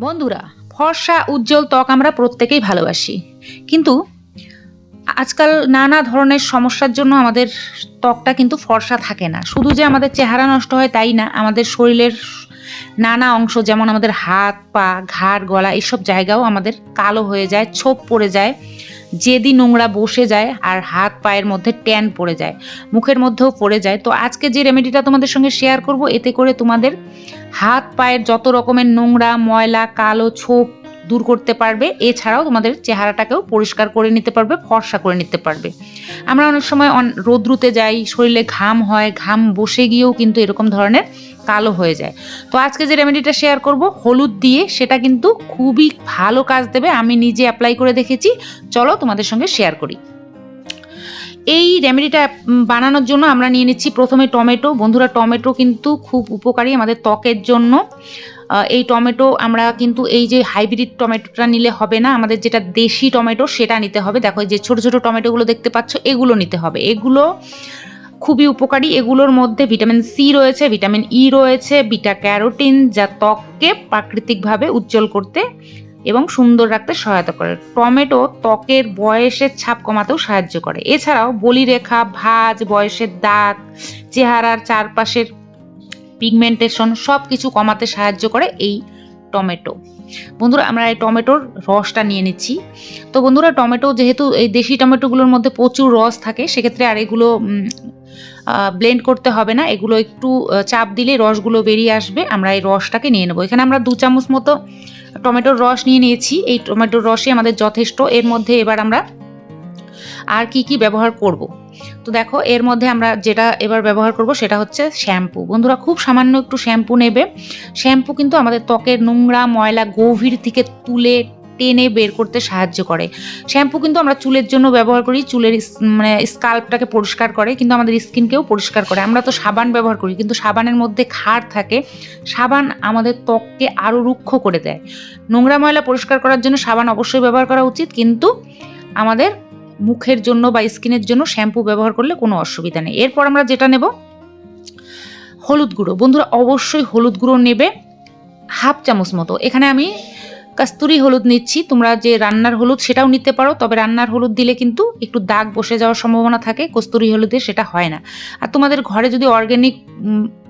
বন্ধুরা, ফর্সা, উজ্জ্বল ত্বক আমরা প্রত্যেকেই ভালোবাসি। কিন্তু আজকাল নানা ধরনের সমস্যার জন্য আমাদের ত্বকটা কিন্তু ফর্সা থাকে না। শুধু যে আমাদের চেহারা নষ্ট হয় তাই না, আমাদের শরীরের নানা অংশ যেমন আমাদের হাত, পা, ঘাড়, গলা, এইসব জায়গাও আমাদের কালো হয়ে যায়, ছোপ পড়ে যায়। যেদিন নোংরা বসে যায় আর হাত পায়ের মধ্যে ট্যান পড়ে যায়, মুখের মধ্যেও পড়ে যায়। তো আজকে যে রেমেডিটা তোমাদের সঙ্গে শেয়ার করব, এতে করে তোমাদের হাত পায়ের যত রকমের নোংরা, ময়লা, কালো ছোপ দূর করতে পারবে, এছাড়াও তোমাদের চেহারাটাকেও পরিষ্কার করে নিতে পারবে, ফর্সা করে নিতে পারবে। আমরা অনেক সময় রোদ্রুতে যাই, শরীরে ঘাম হয়, ঘাম বসে গিয়েও কিন্তু এরকম ধরনের কালো হয়ে যায়। তো আজকে যে রেমেডিটা শেয়ার করব, হলুদ দিয়ে, সেটা কিন্তু খুবই ভালো কাজ দেবে, আমি নিজে অ্যাপ্লাই করে দেখেছি। চলো তোমাদের সঙ্গে শেয়ার করি। এই রেমেডিটা বানানোর জন্য আমরা নিয়ে নিচ্ছি প্রথমে টমেটো। বন্ধুরা, টমেটো কিন্তু খুব উপকারী আমাদের ত্বকের জন্য। এই টমেটো আমরা কিন্তু এই যে হাইব্রিড টমেটোটা নিলে হবে না, আমাদের যেটা দেশি টমেটো সেটা নিতে হবে। দেখো যে ছোট ছোট টমেটোগুলো দেখতে পাচ্ছ, এগুলো নিতে হবে। এগুলো খুবই উপকারী। এগুলোর মধ্যে ভিটামিন সি রয়েছে ভিটামিন ই রয়েছে বিটা ক্যারোটিন যা ত্বককে প্রাকৃতিকভাবে উজ্জ্বল করতে এবং সুন্দর রাখতে সহায়তা করে। টমেটো ত্বকের বয়সের ছাপ কমাতেও সাহায্য করে। এছাড়াও বলিরেখা, ভাঁজ, বয়সের দাগ, চেহারার চারপাশের পিগমেন্টেশন সব কিছু কমাতে সাহায্য করে এই টমেটো। বন্ধুরা, আমরা এই টমেটোর রসটা নিয়ে নিচ্ছি। তো বন্ধুরা, টমেটো যেহেতু এই দেশি টমেটোগুলোর মধ্যে প্রচুর রস থাকে, সেক্ষেত্রে আর এগুলো ব্লেন্ড করতে হবে না। এগুলো একটু চাপ দিলে রসগুলো বেরিয়ে আসবে। আমরা এই রসটাকে নিয়ে নেব। এখানে আমরা দু চামচ মতো টমেটোর রস নিয়ে নিয়েছি। এই টমেটোর রসই আমাদের যথেষ্ট। এর মধ্যে এবার আমরা আর কি কি ব্যবহার করব? তো দেখো, এর মধ্যে আমরা যেটা এবার ব্যবহার করব সেটা হচ্ছে শ্যাম্পু। বন্ধুরা, খুব সামান্য একটু শ্যাম্পু নেবে। শ্যাম্পু কিন্তু আমাদের ত্বকের নোংরা, ময়লা, গভীর থেকে তুলে টেনে বের করতে সাহায্য করে। শ্যাম্পু কিন্তু আমরা চুলের জন্য ব্যবহার করি, চুলের মানে স্কাল্পটাকে পরিষ্কার করে, কিন্তু আমাদের স্কিনকেও পরিষ্কার করে। আমরা তো সাবান ব্যবহার করি, কিন্তু সাবানের মধ্যে ক্ষার থাকে। সাবান আমাদের ত্বককে আরও রুক্ষ করে দেয়। নোংরা ময়লা পরিষ্কার করার জন্য সাবান অবশ্যই ব্যবহার করা উচিত, কিন্তু আমাদের মুখের জন্য বা স্কিনের জন্য শ্যাম্পু ব্যবহার করলে কোনো অসুবিধা নেই। এরপর আমরা যেটা নেব, হলুদ গুঁড়ো। বন্ধুরা, অবশ্যই হলুদ গুঁড়ো নেবে হাফ চামচ মতো। এখানে আমি কাস্তুরি হলুদ নিচ্ছি। তোমরা যে রান্নার হলুদ সেটাও নিতে পারো, তবে রান্নার হলুদ দিলে কিন্তু একটু দাগ বসে যাওয়ার সম্ভাবনা থাকে, কস্তুরি হলুদে সেটা হয় না। আর তোমাদের ঘরে যদি অর্গ্যানিক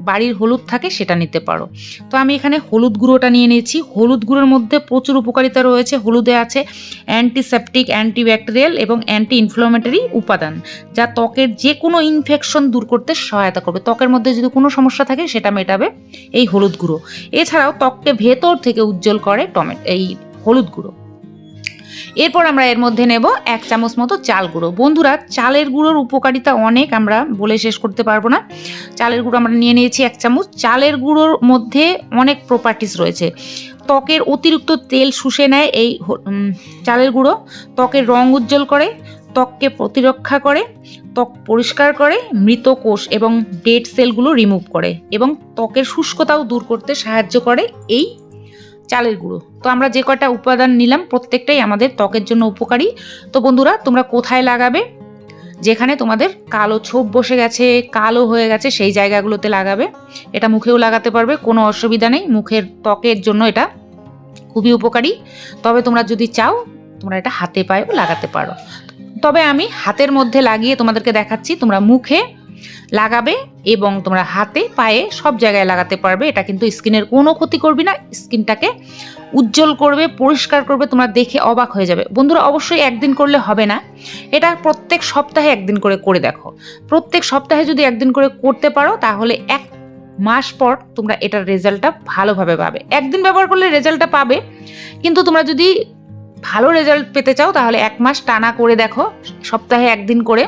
বাড়ির হলুদ থাকে সেটা নিতে পারো। তো আমি এখানে হলুদ গুঁড়োটা নিয়ে নিয়েছি। হলুদ গুঁড়োর মধ্যে প্রচুর উপকারিতা রয়েছে। হলুদে আছে অ্যান্টিসেপটিক অ্যান্টিব্যাকটেরিয়াল এবং অ্যান্টি ইনফ্লামেটরি উপাদান, যা ত্বকের যে কোনো ইনফেকশন দূর করতে সহায়তা করবে। ত্বকের মধ্যে যদি কোনো সমস্যা থাকে, সেটা মেটাবে এই হলুদ গুঁড়ো। এছাড়াও ত্বককে ভেতর থেকে উজ্জ্বল করে টমেটো এই হলুদ গুঁড়ো। এরপর আমরা এর মধ্যে নেব এক চামচ মতো চাল গুঁড়ো। বন্ধুরা, চালের গুঁড়োর উপকারিতা অনেক, আমরা বলে শেষ করতে পারব না। চালের গুঁড়ো আমরা নিয়ে নিয়েছি এক চামচ। চালের গুঁড়োর মধ্যে অনেক প্রপার্টিস রয়েছে। ত্বকের অতিরিক্ত তেল শুষে নেয় এই চালের গুঁড়ো। ত্বকের রং উজ্জ্বল করে, ত্বককে প্রতিরক্ষা করে, ত্বক পরিষ্কার করে, মৃত কোষ এবং ডেড সেলগুলো রিমুভ করে এবং ত্বকের শুষ্কতাও দূর করতে সাহায্য করে এই চালের গুঁড়ো। তো আমরা যে কটা উপাদান নিলাম, প্রত্যেকটাই আমাদের ত্বকের জন্য উপকারী। তো বন্ধুরা, তোমরা কোথায় লাগাবে? যেখানে তোমাদের কালো ছোপ বসে গেছে, কালো হয়ে গেছে, সেই জায়গাগুলোতে লাগাবে। এটা মুখেও লাগাতে পারবে, কোনো অসুবিধা নেই। মুখের ত্বকের জন্য এটা খুবই উপকারী। তবে তোমরা যদি চাও, তোমরা এটা হাতে পায়েও লাগাতে পারো। তবে আমি হাতের মধ্যে লাগিয়ে তোমাদেরকে দেখাচ্ছি, তোমরা মুখে লাগাবে এবং তোমরা হাতে, পায়ে সব জায়গায় লাগাতে পারবে। এটা কিন্তু স্কিনের কোনো ক্ষতি করবে না, স্কিনটাকে উজ্জ্বল করবে, পরিষ্কার করবে, তোমরা দেখে অবাক হয়ে যাবে। বন্ধুরা, অবশ্যই একদিন করলে হবে না। এটা প্রত্যেক সপ্তাহে একদিন করে করে দেখো। প্রত্যেক সপ্তাহে যদি একদিন করে করতে পারো, তাহলে এক মাস পর তোমরা এটার রেজাল্টটা ভালোভাবে পাবে। একদিন ব্যবহার করলে রেজাল্টটা পাবে, কিন্তু তোমরা যদি ভালো রেজাল্ট পেতে চাও, তাহলে এক মাস টানা করে দেখো। সপ্তাহে একদিন করে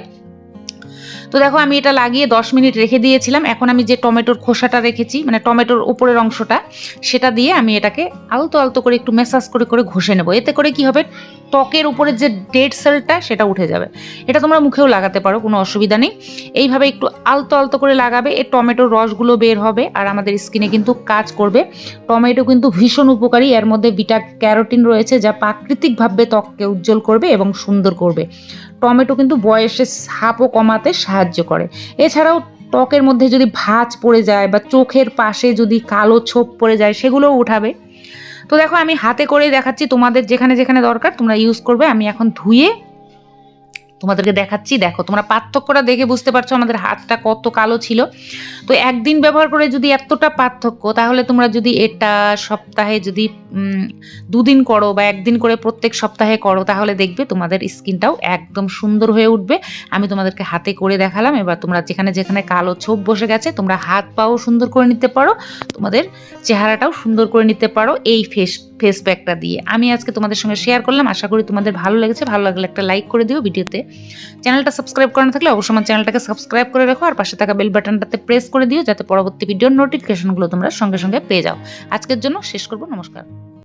তো দেখো আমি এটা লাগিয়ে দশ মিনিট রেখে দিয়েছিলাম। এখন আমি যে টমেটোর খোসাটা রেখেছি মানে টমেটোর উপরের অংশটা, সেটা দিয়ে আমি এটাকে আলতো আলতো করে একটু ম্যাসাজ করে করে ঘষে নেব। এতে করে কি হবে? ত্বকের উপরে যে ডেড সেলটা সেটা উঠে যাবে। এটা তোমরা মুখেও লাগাতে পারো, কোনো অসুবিধা নেই। এইভাবে একটু আলতো আলতো করে লাগাবে এই টমেটোর রসগুলো বের হবে আর আমাদের স্কিনে কিন্তু কাজ করবে। টমেটো কিন্তু ভীষণ উপকারী, এর মধ্যে বিটা ক্যারোটিন রয়েছে যা প্রাকৃতিকভাবে ত্বককে উজ্জ্বল করবে এবং সুন্দর করবে। টমেটো কিন্তু বয়সের ছাপও কমাতে সাহায্য করে। এছাড়াও ত্বকের মধ্যে যদি ভাঁজ পড়ে যায় বা চোখের পাশে যদি কালো ছোপ পড়ে যায়, সেগুলোও উঠাবে। তো দেখো আমি হাতে করে দেখাচ্ছি তোমাদের যেখানে যেখানে দরকার তোমরা ইউজ করবে। আমি এখন ধুয়ে তোমাদেরকে দেখাচ্ছি। দেখো, তোমরা পার্থক্যটা দেখে বুঝতে পারছ আমাদের হাতটা কত কালো ছিল। তো একদিন ব্যবহার করে যদি এতটা পার্থক্য, তাহলে তোমরা যদি এটা সপ্তাহে যদি দুদিন করো বা একদিন করে প্রত্যেক সপ্তাহে করো, তাহলে দেখবে তোমাদের স্কিনটাও একদম সুন্দর হয়ে উঠবে। আমি তোমাদেরকে হাতে করে দেখালাম। এবার তোমরা যেখানে যেখানে কালো ছোপ বসে গেছে, তোমরা হাত পাও সুন্দর করে নিতে পারো। তোমাদের চেহারাটাও সুন্দর করে নিতে পারো। এই ফেস ফেস প্যাকটা দিয়ে। আমি আজকে তোমাদের সঙ্গে শেয়ার করলাম। আশা করি তোমাদের ভালো লেগেছে। ভালো লাগলে একটা লাইক করে দিও ভিডিওতে। চ্যানেলটা সাবস্ক্রাইব করানো থাকলে অবশ্যই আমার চ্যানেলটাকে সাবস্ক্রাইব করে রাখো। আর পাশে থাকা বেল বাটনটাতে প্রেস করে দিও যাতে পরবর্তী ভিডিওর নোটিফিকেশনগুলো তোমরা সঙ্গে সঙ্গে পেয়ে যাও। আজকের জন্য শেষ করব। নমস্কার।